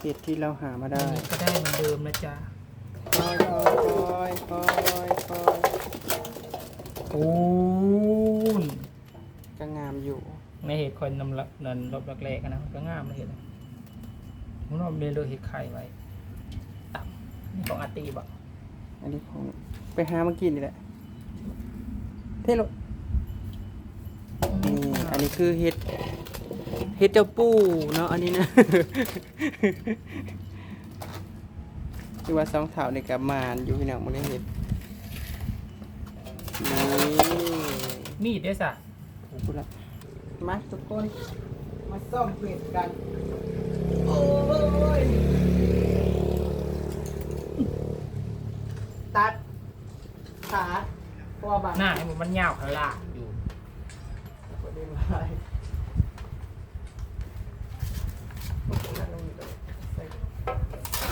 เห็ดที่เราหามาได้นี่ก็ได้เหมือนเดิมนะจ๊ะคอยคอยคอยคอยโอ้นก็งามอยู่ในเห็ดคอยนำละนันรอบแรกๆอะนะมันก็งามนะเห็ดมันรอบเรียนเลือกเห็ดไข่ไว้ตับนี่ของอาร์ตีบอกอันนี้ของไปหามากินนี่แหละเทโลนี่อันนี้คือเห็ด เห็ดเจ้าปูเนาะอันนี้นะคือว่าสองเถาในกับมานอยู่พี่น้องมันได้เห็ดนี่มีดด้วยสะขอบคุณละมาทุกคน มาซ่อมเห็ดกัน โอ้ย ตัดขาพอบางหน้าให้มันมันยาวขลาดอยู่ ประเด็นอะไร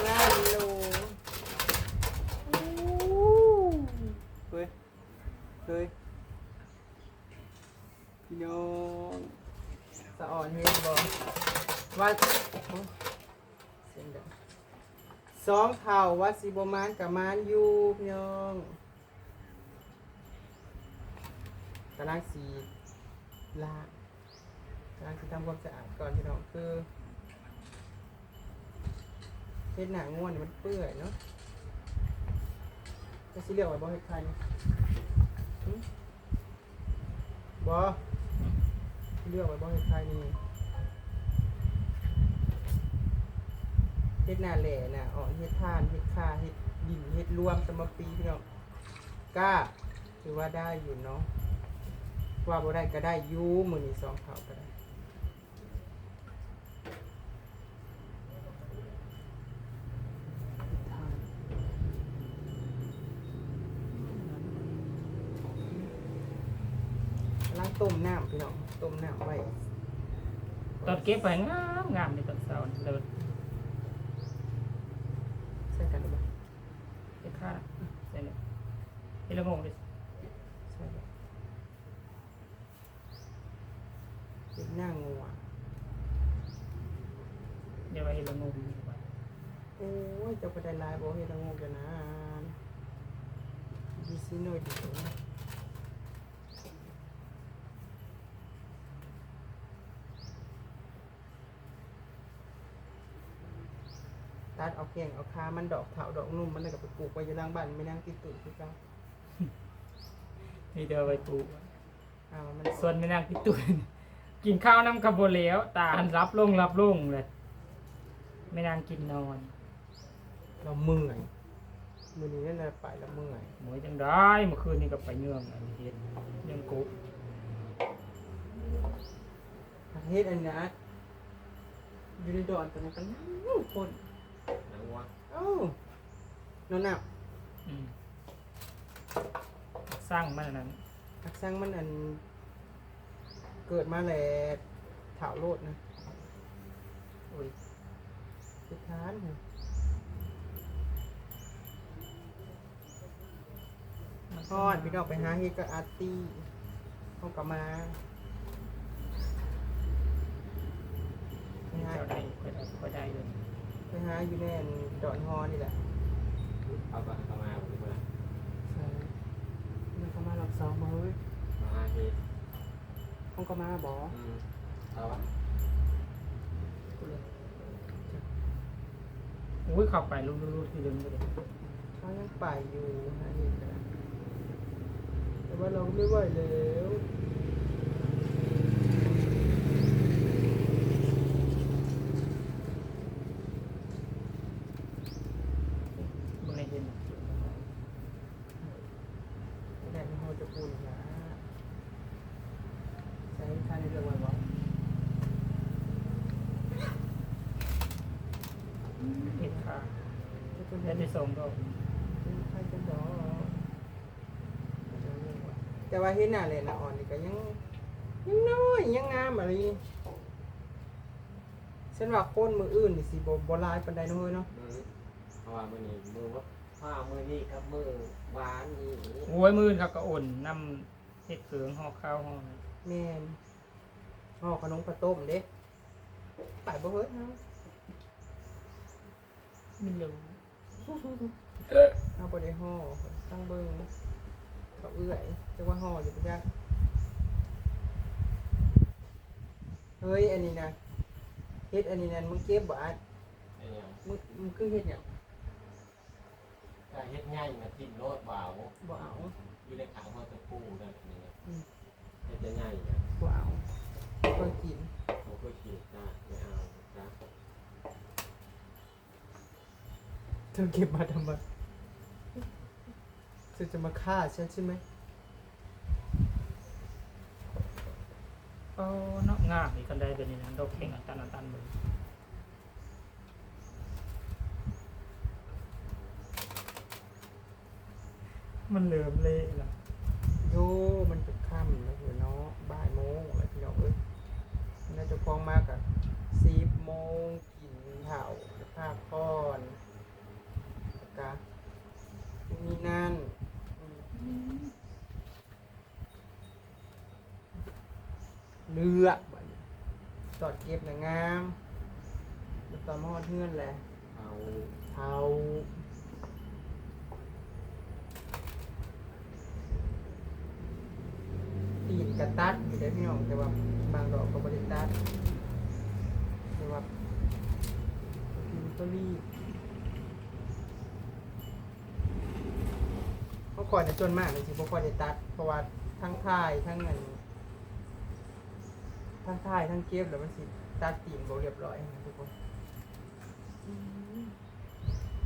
น่าดูเฮ้ย เฮ้ย พี่น้องสะอ่อนเฮ็ดบอว่าโอ้ยเสียงดังสองเท่า ว่าสิบมานกับมานอยู่พี่น้องกำลังสีล้างกำลังสีทำความสะอาดก่อนพี่น้องคือเฮ็ดหนังง่วนมันเปื่อยเนาะจะสิเรียกว่าบ่เฮ็ดใครนี่บ่เลือกไว้บ้างเฮ็ดไทยนี่ ฮ็ดหน้าแหล่น่ะอ๋อเฮ็ดท่านเฮ็ดค่าเฮ็ดดินเฮ็ดรวมสมปีพี่น้องกล้าถือว่าได้อยู่เนาะว่าบ่ได้ก็ได้อยู่มื้อนี้สองเท่าก็ได้เฮ็ดทางต้มน้ำพี่น้องต้มน้ำไว้ตอนเก็บไปงามงามในตอนเช้านี่เลย ใส่กันหรือเปล่า เห็ดข้าใส่เลยเห็ดละโงงดิใช่ครับเป็นหน้างัวเดี๋ยวไว้เห็ดละโงงดีกว่าโอ้ยเจ้าก็ได้ลายบอกให้ละงูกันนะดีซีโน่อยดีกว่า ดเอาแข้งเอาขามันดอกเถาดอกนุ่มมันเลยก็ไปปลูกไว้อยู่หล่างบ้านไม่นั่งติดตุ่นคือเกันนี่เดี๋ยวไว้ปลูกอ้าวมันส่วนไม่นางพี่ตุน กินข้าวน้ำกระโบเหลวตาหันรับลงรับลงเลยไม่นางกินนอนเราเมื่อยมือนี้นั่นแหละไปแล้วเมื่อยหมวยจังได้เมื่อคืนนี้ก็ไปเนื่องอันนี้เฮ็ดเนื่องกุ๊กประเทศอันนะอยู่ในดอนตอนนั้นก็นั่งคนหนังวัว เอ้าโนนน่ะอืมสร้างมันอันนั้นอักซังมันอัน เกิดมาแล้วถาวโลดนะโอ้ยสุดท้านค่ะทอดพี่น้องไปหาเฮ็ดก็อาร์ตี้เขากลับมาไปหา เจ้าได้ก็ได้ก็ได้เลย ไปหาอยู่ในอันดอนฮอนี่แหละเอาไปเอามาผมมาใช่มันก็มาหลับสองมาเฮ้ยมาเฮ็ดเขาก็มาบอกอืมเอาวะอุ้ยเข้าไปรูดๆที่ดึงไปเลยเขายังไปอยู่หาเฮ็ดกันแต่ว่าเราไม่ไหวแล้ว บ่ได้เห็น แดดมันเขาจะปูนนะใช้ค่าในเรื่องไว้บอก เห็ดขา จะเป็น แค่ได้ส่งดอกใครจะดอกแต่ว่าเห็นหน้าเลยนะอ่อนนี่ก็ยังยังน้อยยังงามอะไรฉันว่าโคนมืออื่นนี่สิบ่บ่หลายปานใดเนาะเฮ้ยเนาะอืมเพราะว่ามือนี้มือว่าผ้ามือนี้กับมือหวานนี่โอ้ยมือเขาก็อ่อนนำเห็ดเผืองห่อข้าวห่อแม่นห่อขนมข้าวต้มเด้ไปบ่เฮ้ยเฮาไม่รู้ เอาไปได้ห่อตั้งเบิ้งเขาเอื้อยจะว่าห่ออยู่ปะจ๊ะเฮ้ยอันนี้นะเฮ็ดอันนี้นั่นมึงเก็บบ่อัดอีมึงมึงคือเฮ็ดเนี่ยงกาเฮ็ดง่ายนะทิ่มโลดบ่าวบ่เอาอยู่ในขางมันตะปูนั่นนี่นะอืมเฮ็ดจะง่ายนะบ่เอาก็กินผมก็ขีดนะไม่เอานะ เธอเก็บมาทำไมเธอจะมาฆ่าฉันใช่ไหมก็เนาะงามอีกกันได้เป็นอย่างนั้นดอกเข่งอันตันอันตันเลยมันเหลือมเละแล้วโยมันจะค่ำแล้วเหรอเนาะบ่ายโมงอะไรพี่น้องเอ้ยน่าจะฟ้องมากอะสิบโมงกินเผาภาคพอนแล้ว กะนี่นั่นอืมเลือกบัดนี้ตอดเก็บนะงามแล้วตอนมอดเพื่อนแหละเอาเอาตีนกระตัดอยู่ได้พี่น้องแต่ว่าบางดอกก็บริตัดแต่ว่าพิมพ์ก็รีบ เพราะก่อนจะจนมากเลยสิเพราะก่อนจะตัดเพราะว่าทั้งท่ายทั้งเงินทั้งท่ายทั้งเก็บแล้วมันสิตัดตีนโบเรียบร้อยนะทุกคน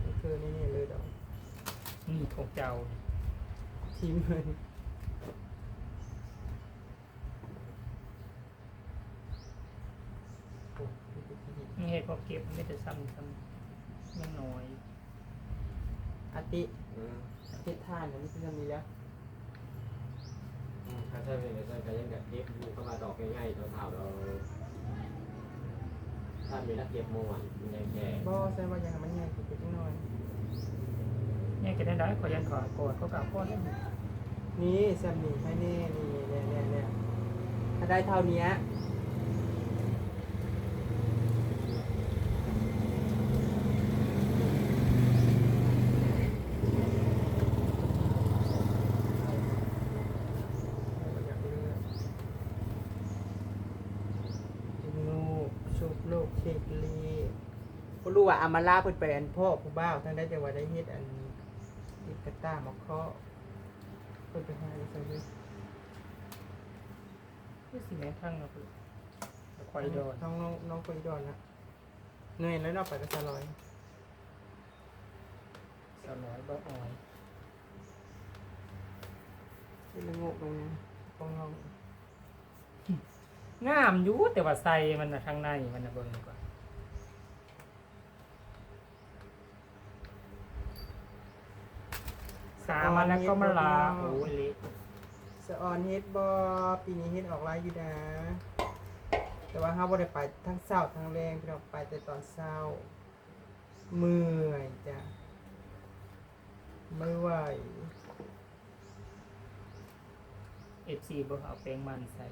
นี่คือนี่นี่เลยดอกนี่ของเจ้าทิมเลยโอ้ยดูสินี่ให้พอเก็บไม่จะซ้ำซ้ำยังน้อยอาติอืม เฮ็ดท่านอันนี้คือทำนี้แล้วอืมถ้าใช่เป็นใช่ก็ยังแบบเก็บอยู่เข้ามาดอกง่ายๆตอนเผาเราถ้ามีนักเก็บม่วนมีแรงแก่บ่ใช่ว่ายังมันใหญ่ขึ้นจังหน่อยเนี่ยก็ได้ได้ขอยันขอกอดเขากับก้อนได้ไหมนี่แซมนี่ให้แน่นี่เนี่ยเนี่ยเนี่ยถ้าได้เท่านี้อยากเลือกโลกชุบโลกเชกลี บ่รู้ว่าอามาลาเพิ่นไปอันพ่อผู้บ่าวทั้งได้แต่ว่าได้เฮ็ดอันติดกระต้ามาเคาะเพิ่นไปหาอีซั่นเด้อนี่สิแม่ทั้งเราคือควายดอนน้องน้องน้องคุยดอนนะเหนื่อยแล้วเราไปกับซาลอยสาวน้อยบ่อ่อยที่ละงกตรงนี้ตรงน้องงามอยู่แต่ว่าใส่มันน่ะข้างในมันน่ะเบิ่งดีกว่า สามันแล้วก็มาลาโอ้ยเละสะออนเฮ็ดบอปีนี้เฮ็ดออกไลน์อยู่นะ แต่ว่าเฮาบ่ได้ไปทั้งเช้าทั้งแรงพี่น้องไปแต่ตอนเช้าเมื่อยจ้ะไม่ไหวเอฟซีบ่เอาแป้งมันใส่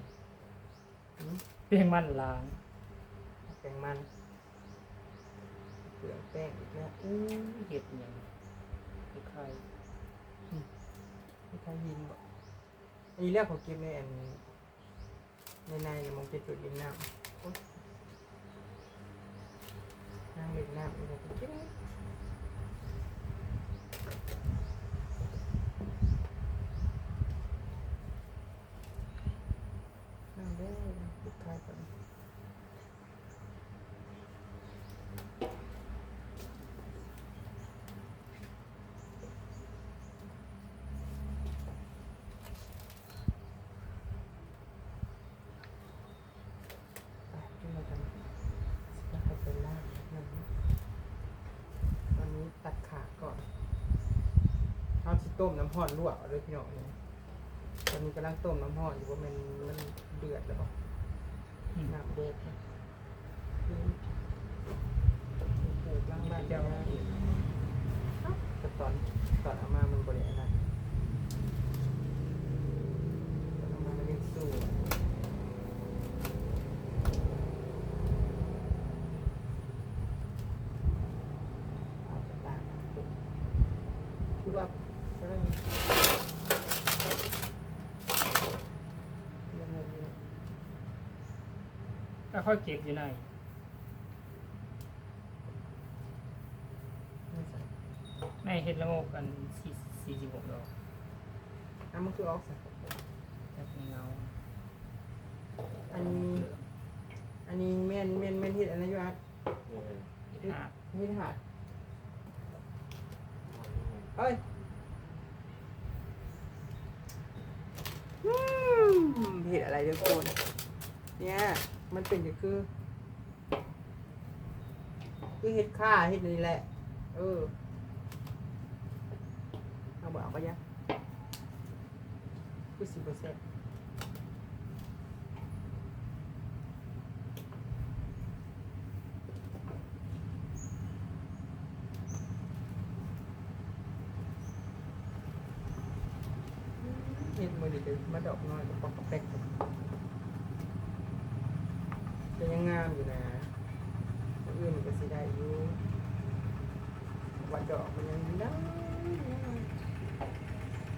หืมแป้งมันล้างแป้งมันเปลืองแป้งอีกแล้วอู้เห็ดหยังคือใครไม่ทันยินบ่อันนี้เรื่องของเกมในอันในในๆมองจะจุดดินน้ำนั่งเล่นน้ำอีกแล้วเก็บนั่งได้สุดท้ายก่อนไปขึ้นมากันสกาไปล่างนิดนึงตอนนี้ตัดขาก่อนเอาที่ ต้มน้ำห่อนลวกเอาเลยพี่น้องนี่ตอนนี้กำลังต้มน้ำห่อนอยู่ว่ามันมันเดือดแล้วน้ำเดือดนะปลูกล่างบ้านเจ้าแต่ตอนตอนเอามามันบริเวณนั้นตอนเอามามันยังสู้อะเอา คือว่าก็ได้ยังไงดีนะ ก็ ค่อยเก็บอยู่ในไม่ในเห็ดละโงกกันสี่สี่สิบหกดอกอะมันคือออกใส่จากเงาอันนี้ อันนี้แม่นแม่นแม่นเฮ็ดอันนั้นอยู่อะนี่เห็ดหาดเฮ็ดหาดเฮ้ยอืมเฮ็ดอะไรเด้อคน เนี่ย มันเป็นก็คือ คือเฮ็ดค่าเฮ็ดนี่แหละ เออเอาบ่เอาก็ยังคือสิบเปอร์เซ็นต์เฮ็ดมือเดียวมาดอกน้อยกับปอกกับแป๊กจะยังงามอยู่นะคนอื่นมันก็สิได้อยู่ว่าดอกมันยังได้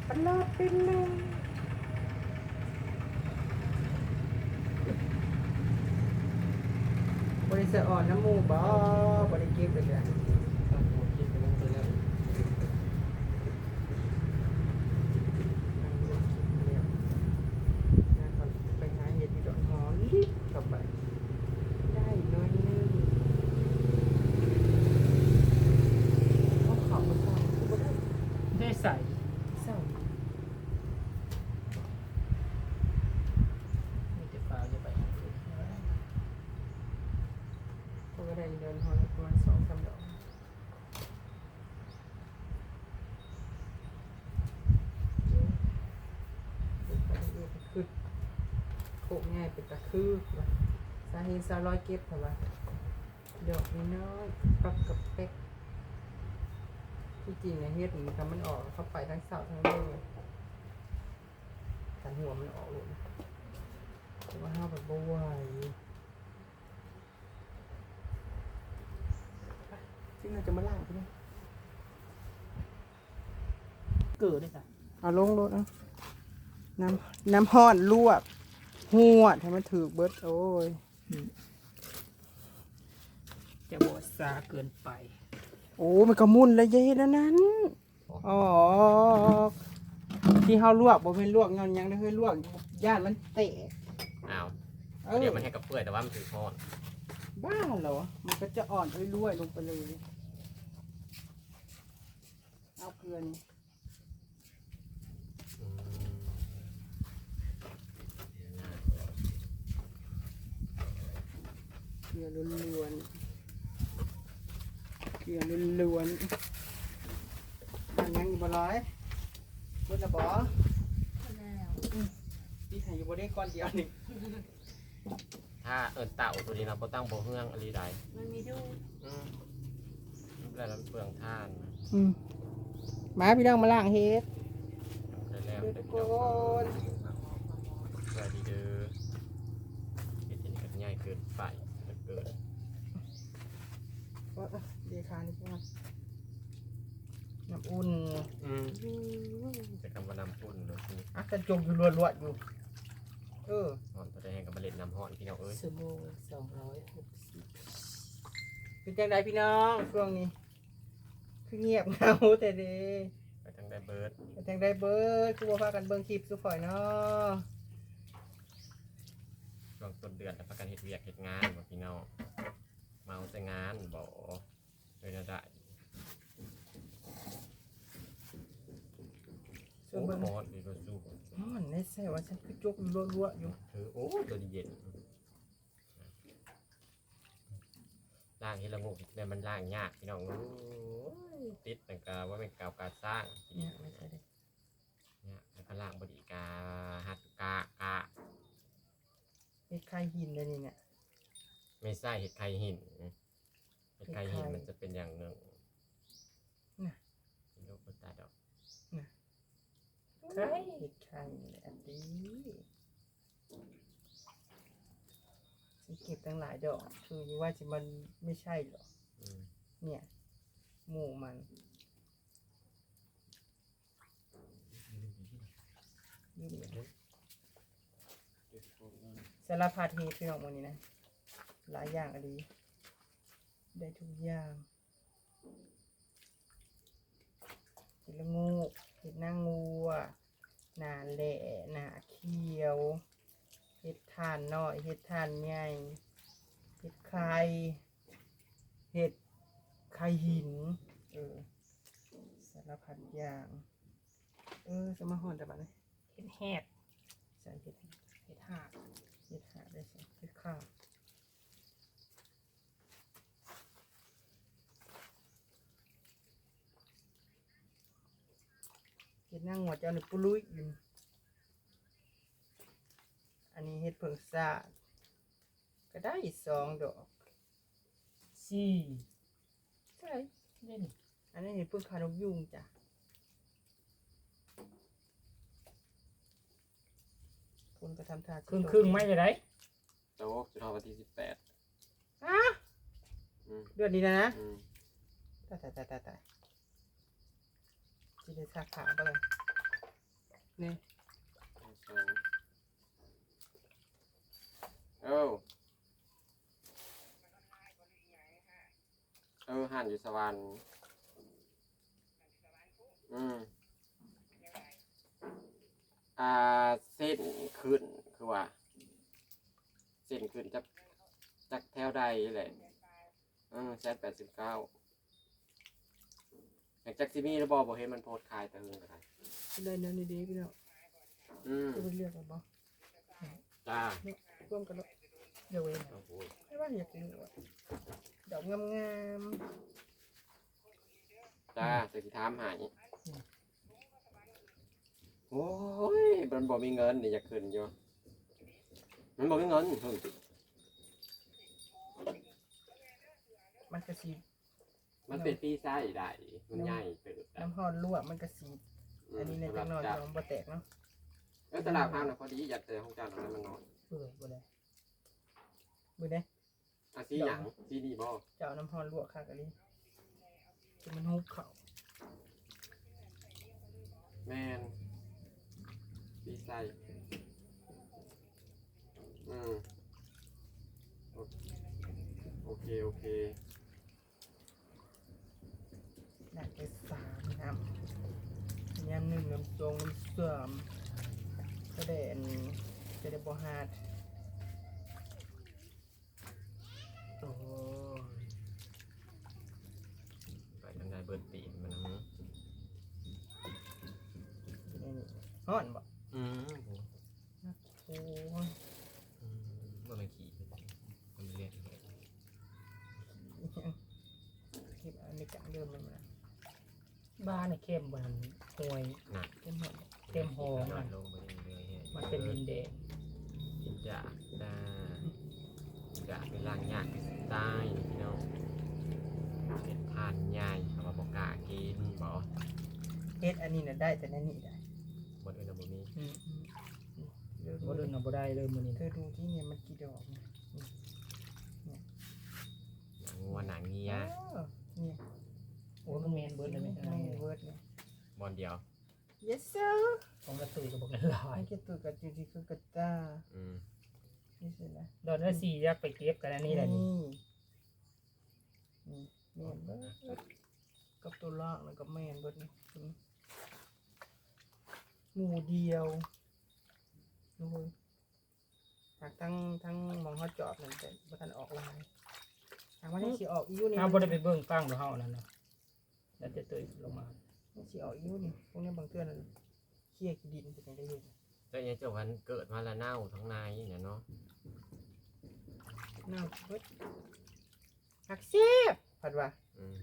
ตลอดเป็นเลยบ ริษัทอ่อนน้ำมูกบ่บริเก็บเลยจ้ะ คิดไปแล้วไปแล้ว ไปหาเห็ดที่ดอกหอมรีบกลับไป ได้น้อยนึงเขาเขามาสร้างก็บ่ได้ ได้ใส่ เศร้า มีแต่ฟ้าจะไปทางอื่น เขาก็ได้เดินหอประมาณสองสามดอกเดี๋ยวไปเรื่อยๆไปขึ้นโค กง่ายเป็นตะคือว่ะสาเหตุสาวร้อยเก็บเถอะวะดอกน้อยๆปักกับเป๊กที่จริงเนี่ยเฮ็ดมันทำมันออกเข้าไปทั้งเสาทั้งเรื่องเลยแต่หัวมันออกหลุดแต่ว่าห้าแบบบ่ไหวไปซึ่งเราจะมาล่างกันนี่เกิดได้จ้ะเอาลงรถเอาน้ำน้ำห้อนลวก หัวดให้มันถือเบิดโอ้ย จะบดซาเกินไป โอ้มันก็มุนแล้วเย้แล้วนั้นอ๋อที่เฮาลวกบ่เป็นลวกเงาหยังได้เฮ้ยลวกย่านมันเตะอ้าวเออเดี๋ยวมันให้กับเปื่อยแต่ว่ามันถือทอดบ้าเหรอ มันก็จะอ่อนรวยๆลงไปเลย เอาเกลือนี่ อืม เกลือล้วนๆเกลือล้วนๆอันยังอยู่บ่ร้อยเบิดละบ่พี่ให้อยู่บ่ได้ก้อนเดียวนี่ถ้าเอินเต่าตัวนี้เราก็ตั้งโบเฮืองอะไรใดมันมีดูอืมแล้วมันเปลืองท่านอืมมาพี่น้องมาล้างเฮ็ดได้แล้วเฮ็ดได้ทุกเดี๋ยวคนสวัสดีเด้อเฮ็ดที่นี่ก็ง่ายเกินไปเกิน ว่าอะเดียวคานี่พี่น้องน้ำอุ่น อืมจะคำว่านำปุ่นเลยทีนี้ อั กกระจกอยู่รัวๆอยู่เออหอนตัวได้ให้กับเมล็ดน้ำห่อนพี่น้องเอ้ยสบู่สองร้อยหกสิบเป็นจังไดพี่น้องช่วงนี้ คือเงียบเหงาแต่เดีไปทางได้เบิร์ดเป็นจังไดเบิร์ดคือว่าพากันเบิ่งคลิปสุข่อยเนาะช่วงต้นเดือนแต่พักกันเฮ็ดเวียกเฮ็ดงานบ่พี่น้องเมาแต่งานบ่เลยนะได้ส่วโอ้นเบิ่ง โหดีกว่าสู้ อ๋อในแซ่ว่าฉันคือจกรัวๆอยู่ถือโอ้ตัวนี้เย็นล่างเฮ็ดละงูแต่มันล่างยากพี่น้องโอ้ยติดแต่กาว่าเป็นกาวการสร้างเนี่ยไม่ใช่เด้เนี่ยแล้วก็ล่างบดีกาหัดกากาเฮ็ดไข่หินเลยนี่เนี่ยไม่ใช่เห็ดไข่หินเห็ดไข่หินเห็ดไข่มันจะเป็นอย่างหนึ่งน่ะลูกบุตาดอกไข่เฮ็ด ไข่นี่แหละดีฉันเก็บตั้งหลายดอก คือว่าจะมันไม่ใช่หรอกอืมเนี่ย หมูมันยืมเลยสารพัดเฮ็ดพี่น้องวันนี้นะ หลายอย่างอะไรได้ทุกอย่างเห็ดละงูเห็ดนางงัว หนาแหล่หนาเขียวเห็ดทานน้อยเห็ดทานใหญ่เห็ดไข่เห็ดไข่หิน เออสารพัดอย่าง เออสมาหอนแต่บัดนี้เห็ดแหดใส่เห็ดเห็ดหาดเห็ดหาได้ใส่เห็ดข้าว เห็ดนั่งหัวเจ้าหนึ่งปุลุยอยู่อันนี้เห็ดเผิงซาดก็ได้สองดอกสี่ใช่เล่นอันนี้เห็ดเพิ่งคานกยุงจ้ะคุณก็ทำท่าครึ่งครึ่งๆไม่จะได้โต๊ะจุดทอวันที่สิบแปดอะอืมเดือนนี้นะนะอืมตายตายตายตาย ตายจีได้สักขาไปเลยนี่สออเออหันอยู่สวรรค์อืมอ่าเส้นขึ้นคือว่าเส้นขึ้นจากจากแถวใดแหละเออแซดแปดสิบเก้า อยากจากซิมีแล้วบอกบอกเห็นมันโพสต์ขายแต่เฮงก็ได้เลยเนื้อดีๆพี่น้องอืมจะไปเลือกกันบ่จ้าร่วมกันแล้วเดี๋ยวเว้นโอ้โหไม่ว่าอยากกินอะดอกงามจ้าจะสิถามหายโอ้ยมันบอกมีเงินนี่อยากขึ้นอยู่มันบอกมีเงินเฮ้ยๆมันกระสี มันเป็นปีไส้ได้มันใหญ่เติบได้น้ำหอนลวกมันกระสีมอันนี้ในจังนอนสำหรับน้องบ่แตกเนาะเออตลาดพามนะพอดีอยากเจอของเจ้าหน่อยมันน้อยเปื่อยบ่ได้มือเด้อะสีหยังสีนี่บ่เจ้าน้ำหอนลวกค่ะกะลิคือมันฮุบเขาแมนปีไส้อืมโอโอเค โอเคห นักไปสามน้ำยำหนึ่งน้ำทรงน้ำเสื่อมก็ได้อันจะได้บ่ฮาดโอ้ยไปทางใดเบิร์ดตีนมันนะนี่นี่ฮ้อนบ่อืมโอ้อืมมันเป็นขี่มันเรียกคลิปอันนี้กลางเดิมเลยมัน บ้านในเข้มบนห่วยหนักเป็นหมด เต็มหอน้อมัยนลงไปเรื่อยๆมันเป็นดินแดงจะจะจะเป็นร่างยากตายพี่น้องเป็นทานใหญ่เขามาบอกกล้ากินบ่เฮ็ดอันนี้น่ะได้แต่ในนี่ได้บนอื่นนะบ่มีอืมอืมเดี๋ยวบ่เดินเอาบ่ได้เลยมื้อนี้เธอดูที่เนี่ยมันกี่ดอกเนี่ยหนังวัวหนังเงียอ๋อเนี่ย โอ้ยมันแม่นเบิดเลยแม่นไม่เวิร์ดเลยบอลเดียว yes sir ของกระตุยก็บอกหลาไอ้ยเกตุกับจูดีคือกระตาอืมนี่สินะดอนละสี่อยากไปเก็บกันอันนี้แหละนี่นี่แม่นเบิดกับตัวล่างแล้วก็แม่นเบิดนี่อืมหมู่เดียวดูหากทั้งทั้งมองเขาจอบนั่นแต่บ่ทันออกลายหากว่านี่สิออกอีกอยู่นี่เฮาบ่ได้ไปเบิ่งฟังบ่เฮานั่นน่ะ แล้วจะตุยลงมานี่สิออกอีกอยู่นี่พวกนี้บางเทื่อนั่นเคี่ยขี้ดินเป็นจังได้อยู่แต่ยังเจ้าวันเกิดมาแล้วเน่าทั้งนายเนี่ยเนาะน่าเบิดหักเสียบผัดว่าอืม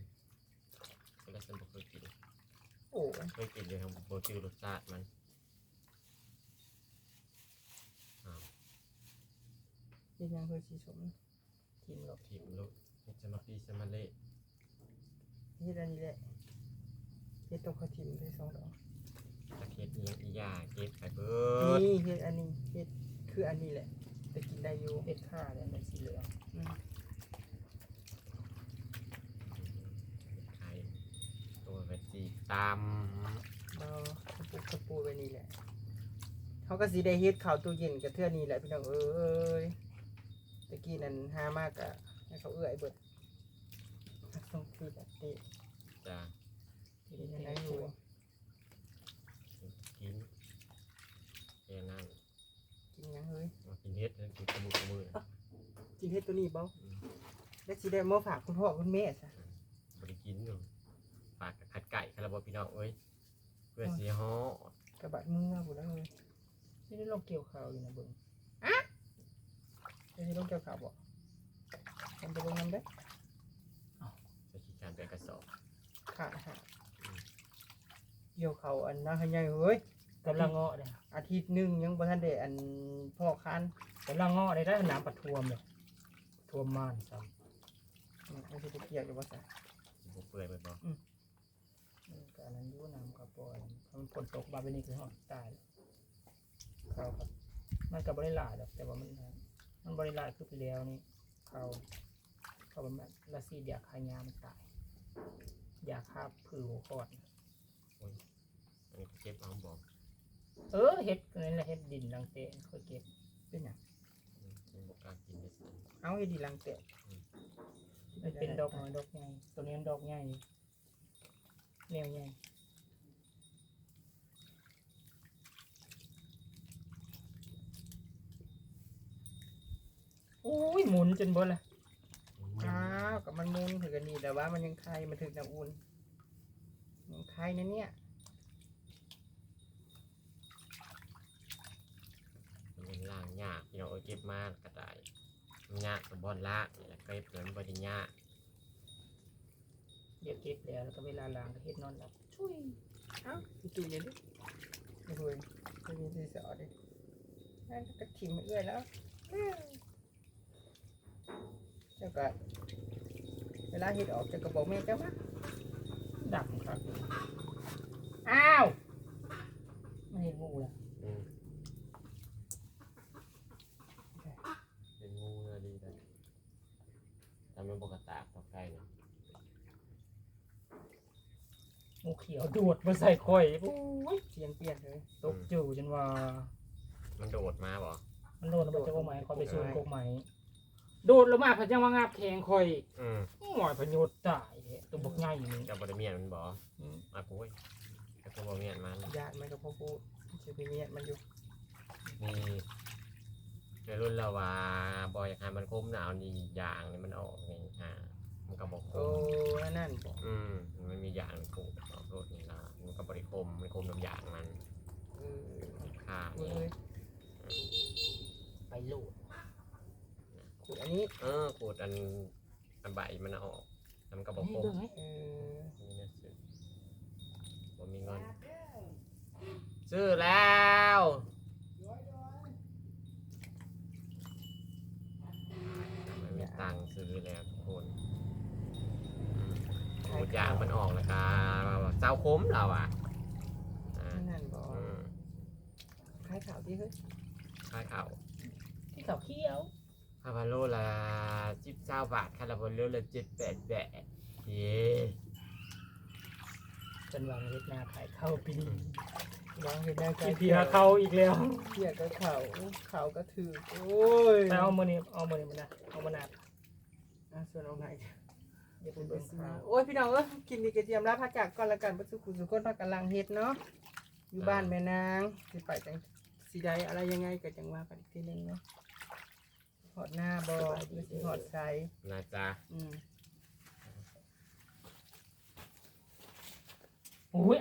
ก็ได้ฉันบ่เคยกินโอ้ยเคยกินเลยครับบ่จือรสชาติมันเป็นยังเคยสีสมทีมหรอกทิมลูกจะมาปีจะมาเละเฮ็ดอันนี้แหละเฮ็ดตกข้าวทิมได้สองดอกตะเคียนอีหยังอีหยาเก็บไปเบิดนี่เฮ็ดอันนี้เฮ็ดคืออันนี้แหละแต่กินได้อยู่เฮ็ดค่าแล้วมันสีเหลืองอืมไข่ตัวไปจีตามเราตะปูตะปูไว้นี่แหละเขาก็สิได้เฮ็ดข้าวตู้เย็นกับเทื่อนี้แหละพี่น้องเอ้ยตะกี้นั้นหามากอะให้เขาเอื้อยเบิดต้องคือแบบเตะ จ้าที่ได้ยังไงเตะอยู่ตัวกินแค่นั้นกินยังเฮ้ยมากินเฮ็ดแล้วกินกระมุกกระมือกินเฮ็ดตัวนี้เบ้าอืมแล้วสิได้มาฝากคุณพ่อคุณแม่ซะบริกินอยู่ฝากกับขัดไก่คาราบอพี่น้องเอ้ยเพื่อสีฮ้อกระบะมือบุแล้วเลยที่ได้ลงเกี่ยวข้าวอยู่นะเบิ่งจะสิลงเกี่ยวข้าวบ่มันจะลงน้ำได้จะขี้การไปกระสอบ ขาดหาเกี่ยวเขาวอันน่าขยายเฮ้ยกำลังเงาะเลยอาทิตย์หนึงยังบ่ทันได้อันพ่อคันกำลังเงาะได้ได้น้ำปะท่วมเลยท่วมม่านซ้มันสิไปเกี่ยวอยู่บ่ซะบุเปื่อยไปบ่ำการนั้นอยุ่น้ำกระปอยมันฝนตกมาเป็นนี่คือหอดตายแล้วเขาครับมันกับบริลายดอกแต่ว่ามันมันบริลายคือไปแล้วนี่เขาเขาเป็นแบบละซีดอยากคายามันตาย อยากคาบผือหัวคอด อันนี้เก็บเอาบอกเออเห็ดนั่นแหละเห็ดดินลังเตะเคยเก็บเป็นหยังยังบอกกล้ารกินได้สิเอาให้ดีหลังแตะมันเป็นดอกน้อยดอกใหญ่ตัวนี้มันดอกใหญ่แนวใหญ่อุ้ยหมุนจนเบนละ อ้าวกับมันมุนถือกันนี่แต่ว่ามันยังไข่มันถึงน้ำอุ่นยังไข่นะเนี่ยมันเป็นล่างยากพี่น้องเอ้ยเก็บมากระต่ายมันยากกับบอลลากนี่แหละเก็บเหมือนบริยากเดี๋ยวเก็บแล้วแล้วก็เวลาล้างก็เฮ็ดนอนหลับช่วยเอ้าจู่ๆเย็นดิไม่เคยไม่มีที่สอดดินั่นก็ถิ่มมาเอื้อยแล้วอื้อ เจ้าก็เวลาเห็ดออกเจ้าก็บอกแม่เจ้ามาดับครับอ้าวไม่เห็นงูละอืมเป็นงูเนื้อดีเลยทำเป็นปกติต่อไก่เนี่ยงูเขียวดูดมาใส่ข่อยโอ้ยเสียงเปลี่ยนเลยตกจู่จนว่า มันโดดมาบ่มันโดนมันจะกกไหมคอยไปสูนกกไหม โดดลงมาพะยังว่างาบแทงข่อยอืมหมอยพะโยดตายแท้ตัวบกใหญ่นี่กับบริเมียนมันบ่อืมมาปุ้ยกับตัวบริเมียนมันญาติมันกับพ่อพูดจะไปเมียมันอยู่มีในรุ่นเราว่าบอยอยากให้มันคมหนาวนี่อย่างนี่มันออกนี่ฮะมันก็บอกคโอ้มนั่นบอกอืมมันมีอย่างขูดออกรถนี่ละมันก็บริคมมันคมน้ำยางมันเออค่าพูดนี่เลยไปโหลด ขุดอันนี้เออขูดอันอันใบมันออกแล้วมันก็บอกนี่คมเบิ่งไหมเออนี่นะซื้อผมมีเงินซื้อแล้วไม่มีตังค์ซื้อแล้วทุกคนขูดยางมันออกแล้วก็เจ้าคมเราอะอ่านั่นบอกอืมคล้ายข่าวที่เฮ้ยค่าเขาวที่เขาเขี้ยว คาบาโลละจิบเจ้าบาทคาราบาโลละเจ็ดแปดแปดเย้จนวางเล็ดหน้าขายเข้าปีนี้ลองเห็นได้ใจกี่ปีหาเข้าอีกแล้วเกียดกับเขาเขาก็ถือโอ้ยไปเอามือนี่เอามือนี่มันนะเอามานาดอะส่วนเอาไหนเดี๋ยวเป็คุณนเบิ่งซื้อข่าวโอ้ยพี่น้องเอ้ยกินดีกระเทียมแล้วพักจากก่อนละกันปัสสุขุสุขคนพักกันลังเฮ็ดเนาะอยู่บ้านแม่นางสิไปจังสิใดอะไรยังไงก็จังว่ากันอีกทีหนึงเนาะห อดหน้าบอหรือสิหอดใสนะจ๊ะอืม อุ้ย